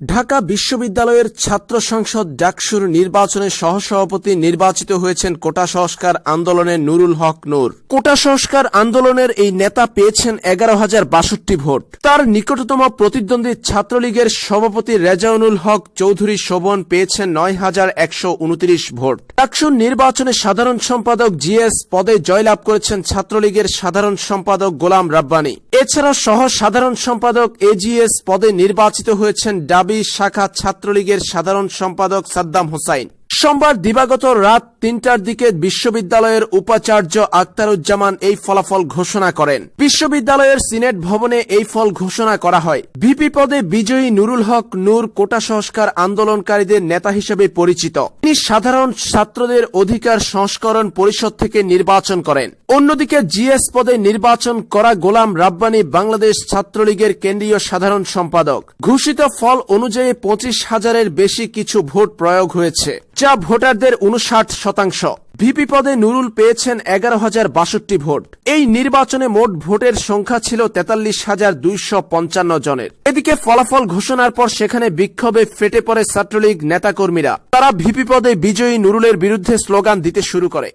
ঢাকা বিশ্ববিদ্যালয়ের ছাত্র সংসদ ডাকসুর নির্বাচনে সহসভাপতি নির্বাচিত হয়েছেন কোটা সংস্কার আন্দোলনের নুরুল হক নূর। কোটা সংস্কার আন্দোলনের এই নেতা পেয়েছেন এগারো হাজার বাষট্টি ভোট। তার নিকটতম প্রতিদ্বন্দ্বী ছাত্রলীগের সভাপতি রেজাউনুল হক চৌধুরী শোভন পেয়েছেন নয় হাজার একশো উনত্রিশ ভোট। ডাকসুর নির্বাচনে সাধারণ সম্পাদক জিএস পদে জয়লাভ করেছেন ছাত্রলীগের সাধারণ সম্পাদক গোলাম রাব্বানি। এছাড়া সহ সাধারণ সম্পাদক এজিএস পদে নির্বাচিত হয়েছেন ডাবি শাখা ছাত্রলীগের সাধারণ সম্পাদক সাদ্দাম হোসাইন। সোমবার দিবাগত রাত তিনটার দিকে বিশ্ববিদ্যালয়ের উপাচার্য আক্তারুজ্জামান এই ফলাফল ঘোষণা করেন। বিশ্ববিদ্যালয়ের সিনেট ভবনে এই ফল ঘোষণা করা হয়। ভিপি পদে বিজয়ী নুরুল হক নূর কোটা সংস্কার আন্দোলনকারীদের নেতা হিসেবে পরিচিত। তিনি সাধারণ ছাত্রদের অধিকার সংস্করণ পরিষদ থেকে নির্বাচন করেন। অন্যদিকে জিএস পদে নির্বাচন করা গোলাম রাব্বানি বাংলাদেশ ছাত্রলীগের কেন্দ্রীয় সাধারণ সম্পাদক। ঘোষিত ফল অনুযায়ী পঁচিশ হাজারের বেশি কিছু ভোট প্রয়োগ হয়েছে। যা ভোটারদের উনষাট শতাংশ। ভিপি পদে নুরুল পেয়েছেন এগারো হাজার বাষট্টি ভোট। এই নির্বাচনে মোট ভোটের সংখ্যা ছিল তেতাল্লিশ হাজার দুইশো পঞ্চান্ন জনের। এদিকে ফলাফল ঘোষণার পর সেখানে বিক্ষোভে ফেটে পড়ে ছাত্রলীগ নেতাকর্মীরা। তারা ভিপি পদে বিজয়ী নুরুলের বিরুদ্ধে স্লোগান দিতে শুরু করে।